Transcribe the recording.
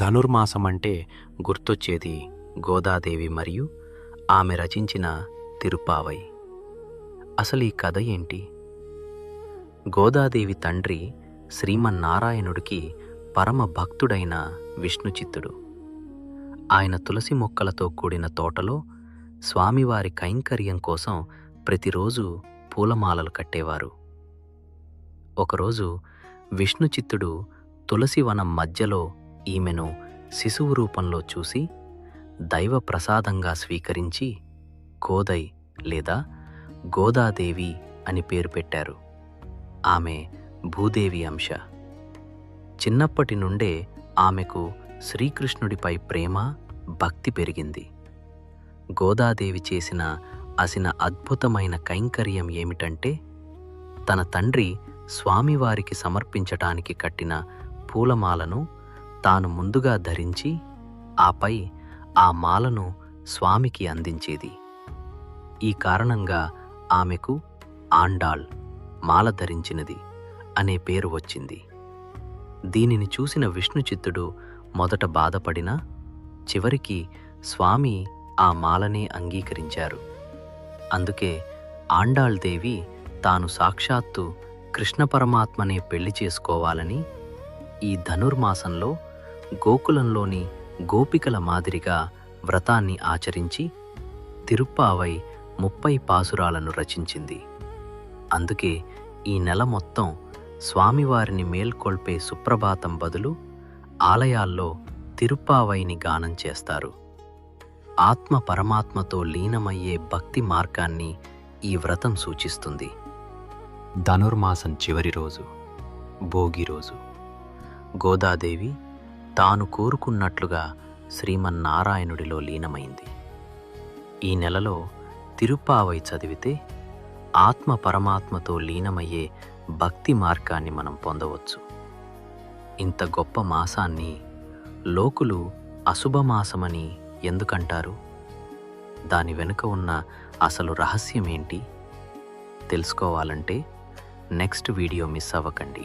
ధనుర్మాసం అంటే గుర్తొచ్చేది గోదాదేవి మరియు ఆమె రచించిన తిరుపావై. అసలు ఈ కథ ఏంటి? గోదాదేవి తండ్రి శ్రీమన్నారాయణుడికి పరమ భక్తుడైన విష్ణుచిత్తుడు. ఆయన తులసి మొక్కలతో కూడిన తోటలో స్వామివారి కైంకర్యం కోసం ప్రతిరోజు పూలమాలలు కట్టేవారు. ఒకరోజు విష్ణుచిత్తుడు తులసి వనం మధ్యలో ఈమెను శిశువు రూపంలో చూసి దైవ ప్రసాదంగా స్వీకరించి గోదై లేదా గోదాదేవి అని పేరు పెట్టారు. ఆమె భూదేవి అంశ. చిన్నప్పటి నుండే ఆమెకు శ్రీకృష్ణుడిపై ప్రేమ భక్తి పెరిగింది. గోదాదేవి చేసిన అసిన అద్భుతమైన కైంకర్యం ఏమిటంటే తన తండ్రి స్వామివారికి సమర్పించటానికి కట్టిన పూలమాలను తాను ముందుగా ధరించి ఆపై ఆ మాలను స్వామికి అందించేది. ఈ కారణంగా ఆమెకు ఆండాళ్ మాల ధరించినది అనే పేరు వచ్చింది. దీనిని చూసిన విష్ణుచిత్తుడు మొదట బాధపడినా చివరికి స్వామి ఆ మాలనే అంగీకరించారు. అందుకే ఆండాళ్ దేవి తాను సాక్షాత్తు కృష్ణ పరమాత్మనే పెళ్ళి చేసుకోవాలని ఈ ధనుర్మాసంలో గోకులంలోని గోపికల మాదిరిగా వ్రతాన్ని ఆచరించి తిరుప్పావై ముప్పై పాసురాలను రచించింది. అందుకే ఈ నెల మొత్తం స్వామివారిని మేల్కొల్పే సుప్రభాతం బదులు ఆలయాల్లో తిరుప్పావైని గానం చేస్తారు. ఆత్మ పరమాత్మతో లీనమయ్యే భక్తి మార్గాన్ని ఈ వ్రతం సూచిస్తుంది. ధనుర్మాసం చివరి రోజు భోగి రోజు. గోదాదేవి తాను కోరుకున్నట్లుగా శ్రీమన్నారాయణుడిలో లీనమైంది. ఈ నెలలో తిరుప్పావై చదివితే ఆత్మ పరమాత్మతో లీనమయ్యే భక్తి మార్గాన్ని మనం పొందవచ్చు. ఇంత గొప్ప మాసాన్ని లోకులు అశుభమాసమని ఎందుకంటారు? దాని వెనుక ఉన్న అసలు రహస్యం ఏంటి తెలుసుకోవాలంటే నెక్స్ట్ వీడియో మిస్ అవ్వకండి.